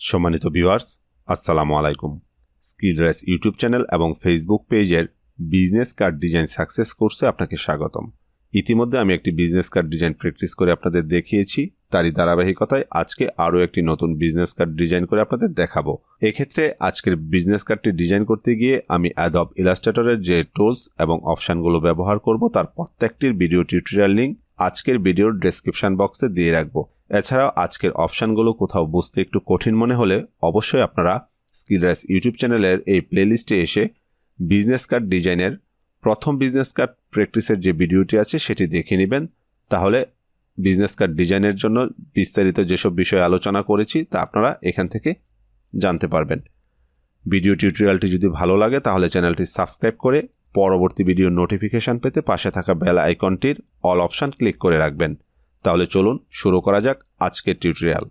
সম্মানিত ভিউয়ার্স আসসালামু আলাইকুম। স্কিল রেস ইউটিউব চ্যানেল এবং ফেসবুক পেজের বিজনেস কার্ড ডিজাইন সাকসেস কোর্সে আপনাকে স্বাগতম। ইতিমধ্যে আমি একটি বিজনেস কার্ড ডিজাইন প্র্যাকটিস করে আপনাদের দেখিয়েছি। তারই ধারাবাহিকতায় আজকে আরও একটি নতুন বিজনেস কার্ড ডিজাইন করে আপনাদের দেখাবো। এক্ষেত্রে আজকের বিজনেস কার্ডটি ডিজাইন করতে গিয়ে আমি অ্যাডব ইলাস্ট্রেটরের যে টুলস এবং অপশানগুলো ব্যবহার করব, তার প্রত্যেকটির ভিডিও টিউটোরিয়াল লিঙ্ক আজকের ভিডিওর ডেসক্রিপশন বক্সে দিয়ে রাখব। এছাড়াও আজকের অপশানগুলো কোথাও বুঝতে একটু কঠিন মনে হলে অবশ্যই আপনারা স্কিল রাইস ইউটিউব চ্যানেলের এই প্লেলিস্টে এসে বিজনেস কার্ড ডিজাইনের প্রথম বিজনেস কার্ড প্র্যাকটিসের যে ভিডিওটি আছে সেটি দেখে নেবেন। তাহলে বিজনেস কার্ড ডিজাইনের জন্য বিস্তারিত যেসব বিষয়ে আলোচনা করেছি তা আপনারা এখান থেকে জানতে পারবেন। ভিডিও টিউটোরিয়ালটি যদি ভালো লাগে তাহলে চ্যানেলটি সাবস্ক্রাইব করে পরবর্তী ভিডিও নোটিফিকেশান পেতে পাশে থাকা বেল আইকনটির অল অপশান ক্লিক করে রাখবেন। তাহলে চলুন শুরু করা যাক আজকের tutorial.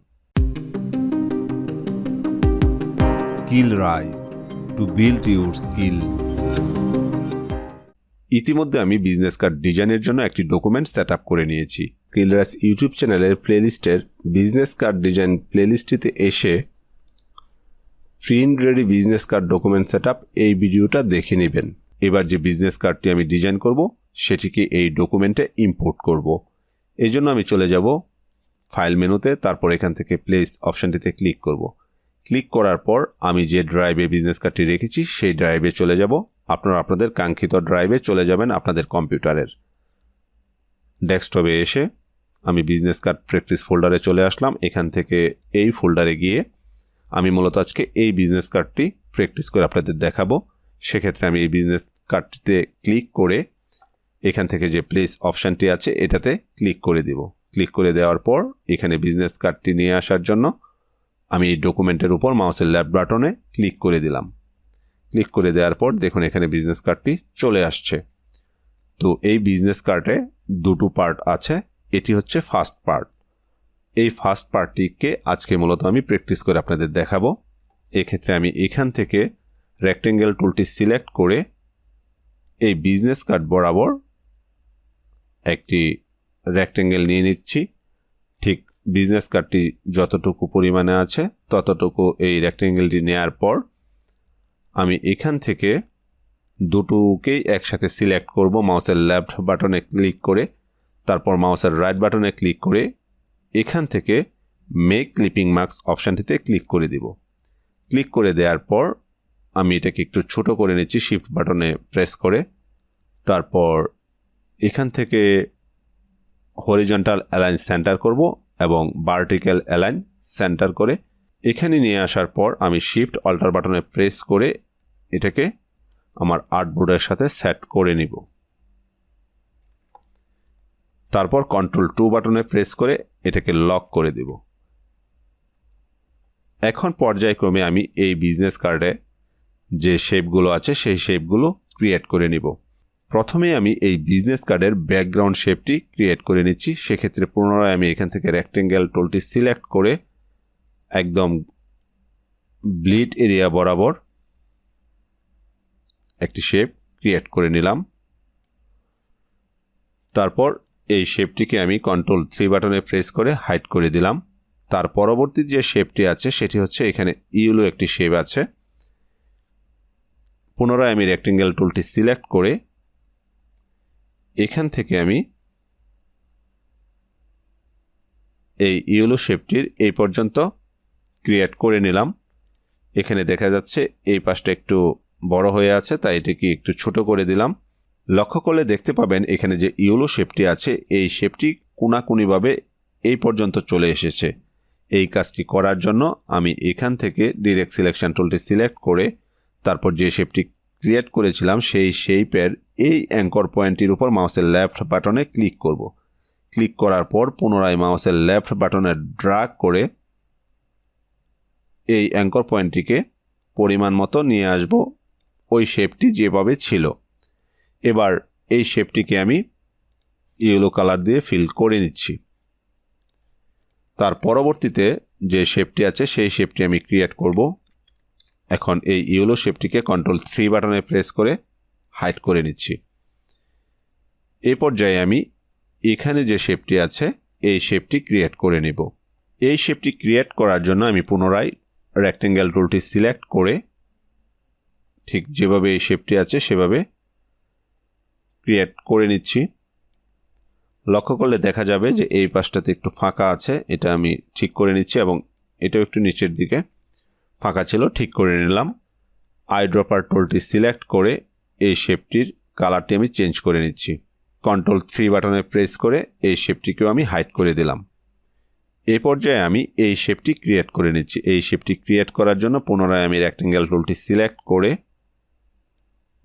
Skill Rise to build your skill. ইতিমধ্যে আমি বিজনেস কার্ড ডিজাইনের জন্য একটি ডকুমেন্ট সেট আপ করে নিয়েছি। স্কিলরাস ইউটিউব চ্যানেলের প্লেলিস্টের বিজনেস কার্ড ডিজাইন প্লেলিস্টটিতে এসে print ready business card document set এই ভিডিওটা দেখে নেবেন। এবার যে বিজনেস কার্ডটি আমি ডিজাইন করব সেটিকে এই ডকুমেন্টে ইম্পোর্ট করব। এই জন্য আমি চলে যাব ফাইল মেনুতে, তারপর এখান থেকে প্লেস অপশানটিতে ক্লিক করব। ক্লিক করার পর আমি যে ড্রাইভে বিজনেস কার্ডটি রেখেছি, সেই ড্রাইভে চলে যাব। আপনারা আপনাদের কাঙ্ক্ষিত ড্রাইভে চলে যাবেন আপনাদের কম্পিউটারের। ডেস্কটপে এসে আমি বিজনেস কার্ড প্র্যাকটিস ফোল্ডারে চলে আসলাম। এখান থেকে এই ফোল্ডারে গিয়ে আমি মূলত আজকে এই বিজনেস কার্ডটি প্র্যাকটিস করে আপনাদের দেখাবো। সেক্ষেত্রে আমি এই বিজনেস কার্ডটিতে ক্লিক করে এখান থেকে যে প্লেস অপশানটি আছে, এটাতে ক্লিক করে দিব। ক্লিক করে দেওয়ার পর এখানে বিজনেস কার্ডটি নিয়ে আসার জন্য আমি এই ডকুমেন্টের উপর মাউসের ল্যাব বাটনে ক্লিক করে দিলাম। ক্লিক করে দেওয়ার পর দেখুন এখানে বিজনেস কার্ডটি চলে আসছে। তো এই বিজনেস কার্ডে দুটো পার্ট আছে, এটি হচ্ছে ফার্স্ট পার্ট এই ফার্স্ট পার্টটিকে আজকে মূলত আমি প্র্যাকটিস করে আপনাদের দেখাবো। এক্ষেত্রে আমি এখান থেকে রেক্টেঙ্গেল টুলটি সিলেক্ট করে এই বিজনেস কার্ড বরাবর একটি রেক্টেঙ্গেল নিয়ে নিচ্ছি। ঠিক বিজনেস কার্ডটি যতটুকু পরিমাণে আছে, ততটুকু এই রেক্টেঙ্গেলটি নেয়ার পর আমি এখান থেকে দুটোকেই একসাথে সিলেক্ট করব। মাউসের লেফট বাটনে ক্লিক করে, তারপর মাউসের রাইট বাটনে ক্লিক করে এখান থেকে মেক ক্লিপিং মার্কস অপশানটিতে ক্লিক করে দিব। ক্লিক করে দেওয়ার পর আমি এটাকে একটু ছোট করে নিচ্ছি শিফট বাটনে প্রেস করে, তারপর এখান থেকে হরিজন্টাল অ্যালাইন সেন্টার করব এবং ভার্টিক্যাল অ্যালাইন সেন্টার করে এখানে নিয়ে আসার পর আমি শিফট অল্টার বাটনে প্রেস করে এটাকে আমার আর্টবোর্ডের সাথে সেট করে নিব। তারপর কন্ট্রোল টু বাটনে প্রেস করে এটাকে লক করে দেব। এখন পর্যায়ক্রমে আমি এই বিজনেস কার্ডে যে শেপগুলো আছে সেই শেপগুলো ক্রিয়েট করে নিব। প্রথমে আমি এই বিজনেস কার্ডের ব্যাকগ্রাউন্ড শেপটি ক্রিয়েট করে নিচ্ছি। সেক্ষেত্রে পুনরায় আমি এখান থেকে রেক্টেঙ্গেল টোলটি সিলেক্ট করে একদম ব্লিড এরিয়া বরাবর একটি শেপ ক্রিয়েট করে নিলাম। তারপর এই শেপটিকে আমি কন্ট্রোল থ্রি বাটনে প্রেস করে হাইড করে দিলাম। তার পরবর্তী যে শেপটি আছে, সেটি হচ্ছে এখানে ইউলো একটি শেপ আছে। পুনরায় আমি রেক্টেঙ্গেল টুলটি সিলেক্ট করে এখান থেকে আমি এই ইউলো শেপটির এই পর্যন্ত ক্রিয়েট করে নিলাম। এখানে দেখা যাচ্ছে এই পাশটা একটু বড় হয়ে আছে, তাই এটিকে একটু ছোট করে দিলাম। লক্ষ্য করলে দেখতে পাবেন এখানে যে ইউলো শেপটি আছে, এই শেপটি কোনাকুনিভাবে এই পর্যন্ত চলে এসেছে। এই কাজটি করার জন্য আমি এখান থেকে ডিরেক্ট সিলেকশন টুলটি সিলেক্ট করে তারপর যে শেপটি ক্রিয়েট করেছিলাম সেই শেপের এই অ্যাঙ্কর পয়েন্টটির উপর মাউসের লেফট বাটনে ক্লিক করব। ক্লিক করার পর পুনরায় মাউসের লেফট বাটনে ড্রাগ করে এই অ্যাঙ্কর পয়েন্টটিকে পরিমাণ মতো নিয়ে আসব ওই শেপটি যেভাবে ছিল। এবার এই শেপটিকে আমি ইয়েলো কালার দিয়ে ফিল করে নিচ্ছি। তার পরবর্তীতে যে শেপটি আছে সেই শেপটি আমি ক্রিয়েট করব। এখন এই ইয়েলো শেপটিকে কন্ট্রোল থ্রি বাটনে প্রেস করে হাইড করে নিচ্ছি। এ পর্যায়ে আমি এখানে যে শেপটি আছে, এই শেপটি ক্রিয়েট করে নিব। এই শেপটি ক্রিয়েট করার জন্য আমি পুনরায় রেক্টেঙ্গেল টুলটি সিলেক্ট করে ঠিক যেভাবে এই শেপটি আছে, সেভাবে ক্রিয়েট করে নিচ্ছি। লক্ষ্য করলে দেখা যাবে যে এই পাশটাতে একটু ফাঁকা আছে, এটা আমি ঠিক করে নিচ্ছি এবং এটাও একটু নিচের দিকে ফাঁকা ছিল, ঠিক করে নিলাম। আই টোলটি সিলেক্ট করে এই শেপটির কালারটি আমি চেঞ্জ করে নিচ্ছি। কন্ট্রোল থ্রি বাটনে প্রেস করে এই শেপটিকেও আমি হাইড করে দিলাম। এই পর্যায়ে আমি এই শেপটি ক্রিয়েট করে নিচ্ছি। এই শেপটি ক্রিয়েট করার জন্য পুনরায় আমি রেক্টেঙ্গেল টুলটি সিলেক্ট করে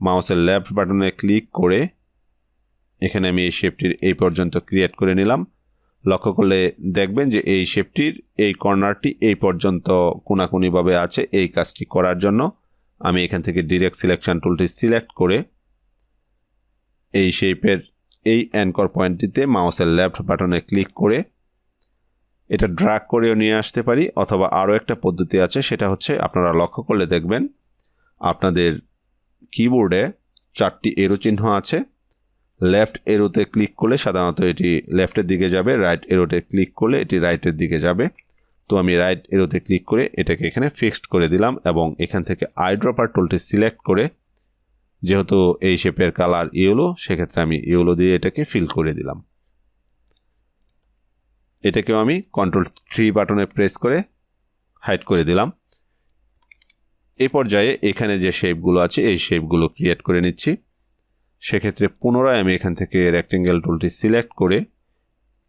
মাউসের লেফট বাটনে ক্লিক করে এখানে আমি এই শেপটির এই পর্যন্ত ক্রিয়েট করে নিলাম। লক্ষ্য করলে দেখবেন যে এই শেপটির, এই কর্নারটি এই পর্যন্ত কোনাকুনিভাবে আছে এই কাজটি করার জন্য। আমি এখান থেকে ডিরেক্ট সিলেকশন টুলটি সিলেক্ট করে এই শেপের এই অ্যানকর পয়েন্টটিতে মাউসের লেফট বাটনে ক্লিক করে এটা ড্রাগ করেও নিয়ে আসতে পারি, অথবা আরও একটা পদ্ধতি আছে, সেটা হচ্ছে আপনারা লক্ষ্য করলে দেখবেন আপনাদের কিবোর্ডে চারটি এরো চিহ্ন আছে। লেফট এরোতে ক্লিক করলে সাধারণত এটি লেফটের দিকে যাবে রাইট এরোতে ক্লিক করলে এটি রাইটের দিকে যাবে। তো আমি রাইট এরোতে ক্লিক করে এটাকে এখানে ফিক্সড করে দিলাম এবং এখান থেকে আই ড্রপার টুলটি সিলেক্ট করে, যেহেতু এই শেপের কালার ইয়েলো সেক্ষেত্রে আমি ইয়েলো দিয়ে এটাকে ফিল করে দিলাম। এটাকেও আমি কন্ট্রোল থ্রি বাটনে প্রেস করে হাইড করে দিলাম। এ পর্যায়ে এখানে যে শেপগুলো আছে, এই শেপগুলো ক্রিয়েট করে নিচ্ছি। সেক্ষেত্রে পুনরায় আমি এখান থেকে রেক্টেঙ্গেল টুলটি সিলেক্ট করে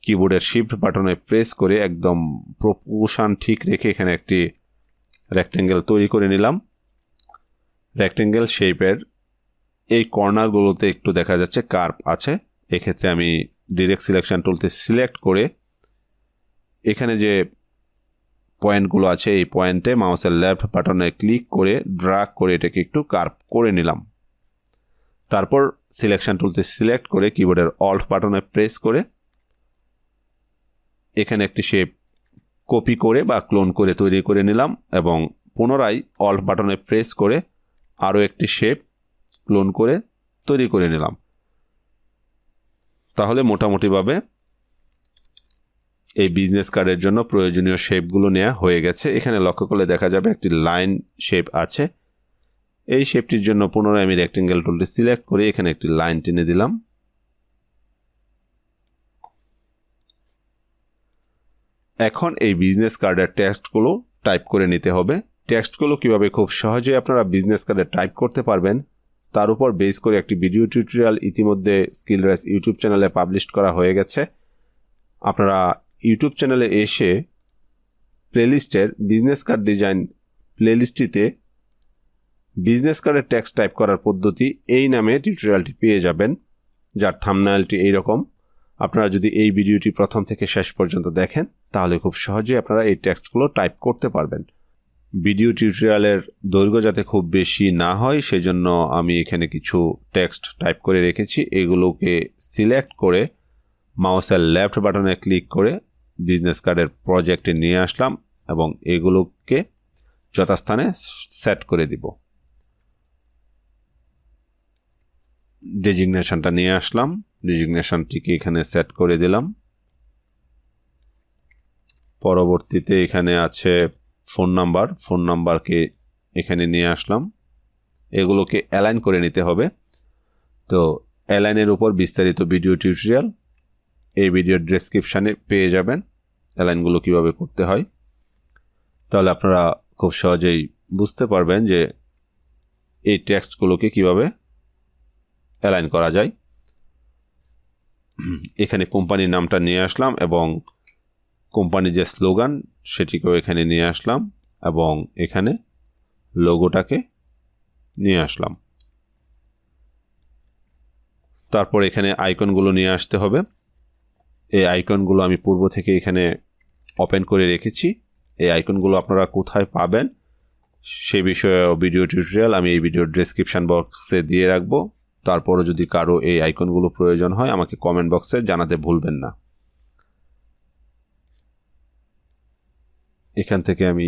কিবোর্ডের শিফট বাটনে প্রেস করে একদম প্রপোশান ঠিক রেখে এখানে একটি রেক্টেঙ্গেল তৈরি করে নিলাম। রেক্টেঙ্গেল শেপের এই কর্নারগুলোতে একটু দেখা যাচ্ছে কার্প আছে। এক্ষেত্রে আমি ডিরেক্ট সিলেকশন টুলতে সিলেক্ট করে এখানে যে পয়েন্টগুলো আছে এই পয়েন্টে মাউসের লেফট বাটনে ক্লিক করে ড্রাগ করে এটাকে একটু কার্ভ করে নিলাম। তারপর সিলেকশন টুলতে সিলেক্ট করে কিবোর্ডের অল্ট বাটনে প্রেস করে এখানে একটি শেপ কপি করে বা ক্লোন করে তৈরি করে নিলাম এবং পুনরায় অল্ট বাটনে প্রেস করে আরও একটি শেপ ক্লোন করে তৈরি করে নিলাম। তাহলে মোটামুটিভাবে এই বিজনেস কার্ডের জন্য প্রয়োজনীয় শেপগুলো নেওয়া হয়ে গেছে। এখানে লক্ষ্য করলে দেখা যাবে একটি লাইন শেপ আছে। এই শেপটির জন্য পুনরায় আমি রেক্টেঙ্গেল টুলটি সিলেক্ট করে এখানে একটি লাইন টেনে দিলাম। এখন এই বিজনেস কার্ডের টেক্সটগুলো টাইপ করে নিতে হবে। টেক্সটগুলো কীভাবে খুব সহজে আপনারা বিজনেস কার্ডে টাইপ করতে পারবেন, তার উপর বেস করে একটি ভিডিও টিউটোরিয়াল ইতিমধ্যে স্কিল রেস ইউটিউব চ্যানেলে পাবলিশ করা হয়ে গেছে। আপনারা ইউটিউব চ্যানেলে এসে প্লেলিস্টের বিজনেস কার্ড ডিজাইন প্লেলিস্টটিতে বিজনেস কার্ডের ট্যাক্স টাইপ করার পদ্ধতি এই নামে টিউটোরিয়ালটি পেয়ে যাবেন, যার থামনাইলটি এইরকম। আপনারা যদি এই ভিডিওটি প্রথম থেকে শেষ পর্যন্ত দেখেন, তাহলে খুব সহজেই আপনারা এই টেক্সটগুলো টাইপ করতে পারবেন। ভিডিও টিউটোরিয়ালের দৈর্ঘ্য যাতে খুব বেশি না হয়, সেজন্য আমি এখানে কিছু টেক্সট টাইপ করে রেখেছি। এগুলোকে সিলেক্ট করে মাউসের লেফট বাটনে ক্লিক করে বিজনেস কার্ডের প্রজেক্টে নিয়ে আসলাম এবং এগুলোকে যথাস্থানে সেট করে দিব। ডেজিগনেশনটা নিয়ে আসলাম। ডেজিগনেশনটিকে এখানে সেট করে দিলাম। পরবর্তীতে এখানে আছে ফোন নাম্বার ফোন নাম্বারকে এখানে নিয়ে আসলাম। এগুলোকে অ্যালাইন করে নিতে হবে। তো অ্যালাইনের উপর বিস্তারিত ভিডিও টিউটোরিয়াল এই ভিডিওর ডেসক্রিপশানে পেয়ে যাবেন অ্যালাইনগুলো কীভাবে করতে হয়। তাহলে আপনারা খুব সহজেই বুঝতে পারবেন যে এই টেক্সটগুলোকে কীভাবে অ্যালাইন করা যায়। এখানে কোম্পানির নামটা নিয়ে আসলাম এবং কোম্পানির যে স্লোগান, সেটিকেও এখানে নিয়ে আসলাম এবং এখানে লোগোটাকে নিয়ে আসলাম। তারপর এখানে আইকনগুলো নিয়ে আসতে হবে। এই আইকনগুলো আমি পূর্ব থেকে এখানে ওপেন করে রেখেছি। এই আইকনগুলো আপনারা কোথায় পাবেন, সে বিষয়ে ভিডিও টিউটোরিয়াল আমি এই ভিডিওর ডেসক্রিপশান বক্সে দিয়ে রাখব। তারপরও যদি কারও এই আইকনগুলো প্রয়োজন হয়, আমাকে কমেন্ট বক্সে জানাতে ভুলবেন না। এখান থেকে আমি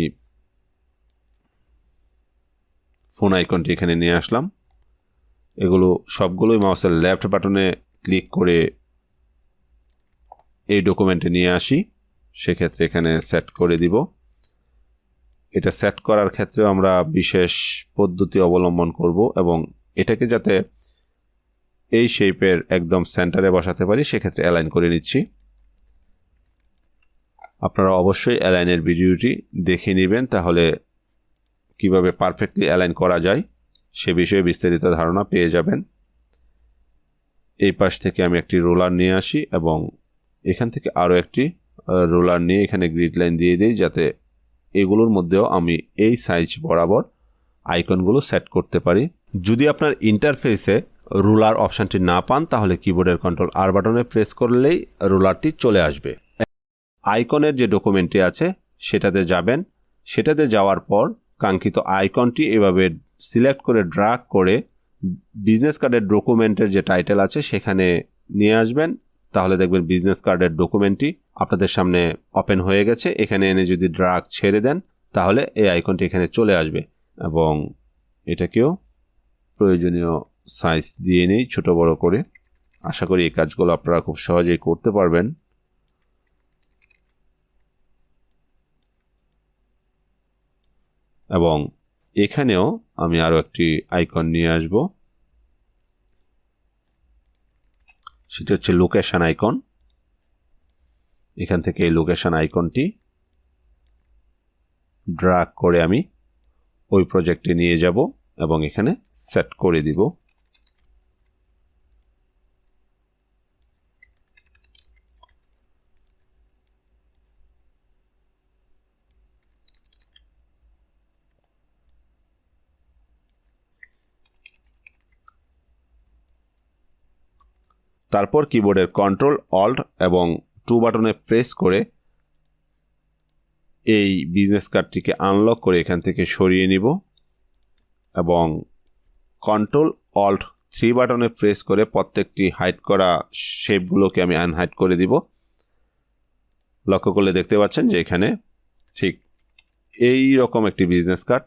ফোন আইকনটি এখানে নিয়ে আসলাম। এগুলো সবগুলোই মাউসের লেফট বাটনে ক্লিক করে এই ডকুমেন্টে নিয়ে আসি। সেক্ষেত্রে এখানে সেট করে দিব। এটা সেট করার ক্ষেত্রে আমরা বিশেষ পদ্ধতি অবলম্বন করব এবং এটাকে যাতে এই শেপের একদম সেন্টারে বসাতে পারি, সেক্ষেত্রে অ্যালাইন করে নিচ্ছি। আপনারা অবশ্যই অ্যালাইনের ভিডিওটি দেখে নেবেন, তাহলে কীভাবে পারফেক্টলি অ্যালাইন করা যায়, সে বিষয়ে বিস্তারিত ধারণা পেয়ে যাবেন। এই পাশ থেকে আমি একটি রোলার নিয়ে আসি এবং এখান থেকে আরও একটি রোলার নিয়ে এখানে গ্রিড লাইন দিয়ে দিই, যাতে এগুলোর মধ্যেও আমি এই সাইজ বরাবর আইকনগুলো সেট করতে পারি। যদি আপনার ইন্টারফেসে রুলার অপশানটি না পান, তাহলে কিবোর্ডের কন্ট্রোল আর বাটনে প্রেস করলেই রুলারটি চলে আসবে। আইকনের যে ডকুমেন্টটি আছে, সেটাতে যাবেন। সেটাতে যাওয়ার পর কাঙ্ক্ষিত আইকনটি এভাবে সিলেক্ট করে ড্রাগ করে বিজনেস কার্ডের ডকুমেন্টের যে টাইটেল আছে, সেখানে নিয়ে আসবেন। তাহলে দেখবেন বিজনেস কার্ডের ডকুমেন্টটি আপনাদের সামনে ওপেন হয়ে গেছে। এখানে এনে যদি ড্রাগ ছেড়ে দেন, তাহলে এই আইকনটি এখানে চলে আসবে এবং এটাকেও প্রয়োজনীয় সাইজ দিয়ে নেই, ছোট বড় করে। আশা করি এই কাজগুলো আপনারা খুব সহজেই করতে পারবেন। এবং এখানেও আমি আরও একটি আইকন নিয়ে আসব। সেটা হচ্ছে লোকেশন আইকন এখান থেকে এই লোকেশন আইকনটি ড্রাগ করে আমি ওই প্রজেক্টে নিয়ে যাব এবং এখানে সেট করে দিব। তারপর কিবোর্ডের কন্ট্রোল অল্ট এবং টু বাটনে প্রেস করে এই বিজনেস কার্ডটিকে আনলক করে এখান থেকে সরিয়ে নিব এবং কন্ট্রোল অল্ট থ্রি বাটনে প্রেস করে প্রত্যেকটি হাইড করা শেপগুলোকে আমি আনহাইড করে দিব। লক্ষ্য করলে দেখতে পাচ্ছেন যে এখানে ঠিক এই রকম একটি বিজনেস কার্ড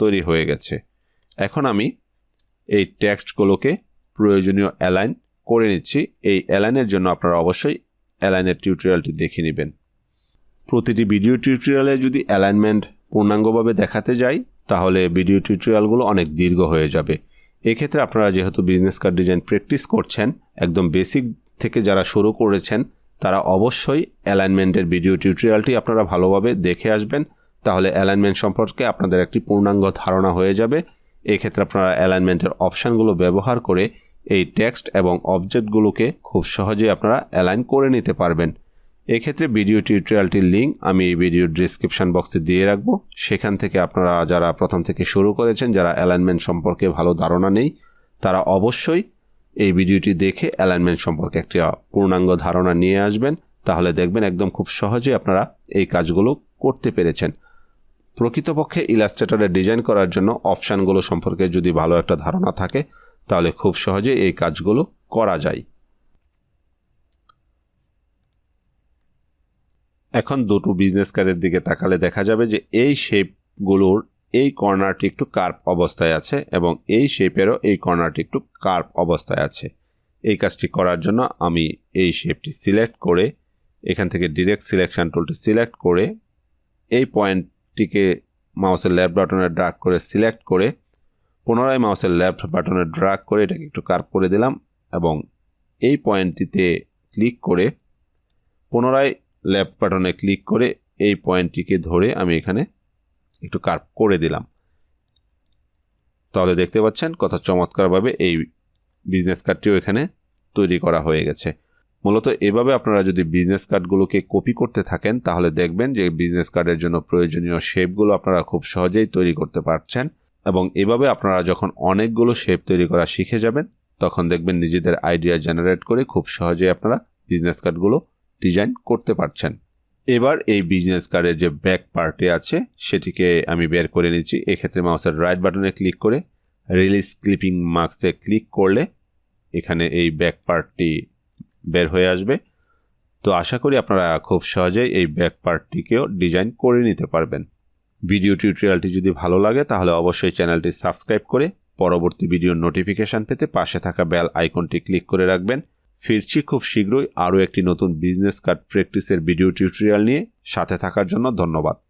তৈরি হয়ে গেছে। এখন আমি এই টেক্সটগুলোকে প্রয়োজনীয় অ্যালাইন করে নিচ্ছি। এই অ্যালাইনের জন্য আপনারা অবশ্যই অ্যালাইনের টিউটোরিয়ালটি দেখে নেবেন। প্রতিটি ভিডিও টিউটোরিয়ালে যদি অ্যালাইনমেন্ট পূর্ণাঙ্গভাবে দেখাতে যাই, তাহলে ভিডিও টিউটোরিয়ালগুলো অনেক দীর্ঘ হয়ে যাবে। এক্ষেত্রে আপনারা যেহেতু বিজনেস কার্ড ডিজাইন প্র্যাকটিস করছেন, একদম বেসিক থেকে যারা শুরু করেছেন, তারা অবশ্যই অ্যালাইনমেন্টের ভিডিও টিউটোরিয়ালটি আপনারা ভালোভাবে দেখে আসবেন। তাহলে অ্যালাইনমেন্ট সম্পর্কে আপনাদের একটি পূর্ণাঙ্গ ধারণা হয়ে যাবে। এক্ষেত্রে আপনারা অ্যালাইনমেন্টের অপশানগুলো ব্যবহার করে এই টেক্সট এবং অবজেক্টগুলোকে খুব সহজেই আপনারা অ্যালাইন করে নিতে পারবেন। এক্ষেত্রে ভিডিও টিউটোরিয়ালটির লিঙ্ক আমি এই ভিডিও ডিসক্রিপশন বক্সে দিয়ে রাখব। সেখান থেকে আপনারা যারা প্রথম থেকে শুরু করেছেন, যারা অ্যালাইনমেন্ট সম্পর্কে ভালো ধারণা নেই, তারা অবশ্যই এই ভিডিওটি দেখে অ্যালাইনমেন্ট সম্পর্কে একটি পূর্ণাঙ্গ ধারণা নিয়ে আসবেন। তাহলে দেখবেন একদম খুব সহজে আপনারা এই কাজগুলো করতে পেরেছেন। প্রকৃতপক্ষে ইলাস্ট্রেটরে ডিজাইন করার জন্য অপশানগুলো সম্পর্কে যদি ভালো একটা ধারণা থাকে তাহলে খুব সহজে এই কাজগুলো করা যায়। এখন দুটো বিজনেস কার্ডের দিকে তাকালে দেখা যাবে যে এই শেপগুলোর এই কর্নারটি একটু কার্প অবস্থায় আছে এবং এই শেপেরও এই কর্নারটি একটু কার্প অবস্থায় আছে। এই কাজটি করার জন্য আমি এই শেপটি সিলেক্ট করে, এখান থেকে ডিরেক্ট সিলেকশন টুলটি সিলেক্ট করে, এই পয়েন্টটিকে মাউসের লেফট বাটনে ড্রাগ করে সিলেক্ট করে পুনরায় মাউসের লেফট বাটনে ড্রাগ করে এটাকে একটু কার্ভ করে দিলাম এবং এই পয়েন্টটিতে ক্লিক করে পুনরায় লেফট বাটনে ক্লিক করে এই পয়েন্টটিকে ধরে আমি এখানে একটু কার্ভ করে দিলাম। তাহলে দেখতে পাচ্ছেন কত চমৎকারভাবে এই বিজনেস কার্ডটিও এখানে তৈরি করা হয়ে গেছে। মূলত এভাবে আপনারা যদি বিজনেস কার্ডগুলোকে কপি করতে থাকেন, তাহলে দেখবেন যে বিজনেস কার্ডের জন্য প্রয়োজনীয় শেপগুলো আপনারা খুব সহজেই তৈরি করতে পারছেন। এবং এভাবে আপনারা যখন অনেকগুলো শেপ তৈরি করা শিখে যাবেন, তখন দেখবেন নিজেদের আইডিয়া জেনারেট করে খুব সহজে আপনারা বিজনেস কার্ডগুলো ডিজাইন করতে পারছেন। এবার এই বিজনেস কার্ডের যে ব্যাক পার্টে আছে, সেটিকে আমি বের করে নিচ্ছি। এক্ষেত্রে মাউসের রাইট বাটনে ক্লিক করে রিলিজ ক্লিপিং মার্কসে ক্লিক করলে এখানে এই ব্যাক পার্টটি বের হয়ে আসবে। তো আশা করি আপনারা খুব সহজেই এই ব্যাক পার্টটিকেও ডিজাইন করে নিতে পারবেন। ভিডিও টিউটোরিয়ালটি যদি ভালো লাগে, তাহলে অবশ্যই চ্যানেলটি সাবস্ক্রাইব করে পরবর্তী ভিডিওর নোটিফিকেশান পেতে পাশে থাকা বেল আইকনটি ক্লিক করে রাখবেন। ফিরছি খুব শীঘ্রই আরও একটি নতুন বিজনেস কার্ড প্র্যাকটিসের ভিডিও টিউটোরিয়াল নিয়ে। সাথে থাকার জন্য ধন্যবাদ।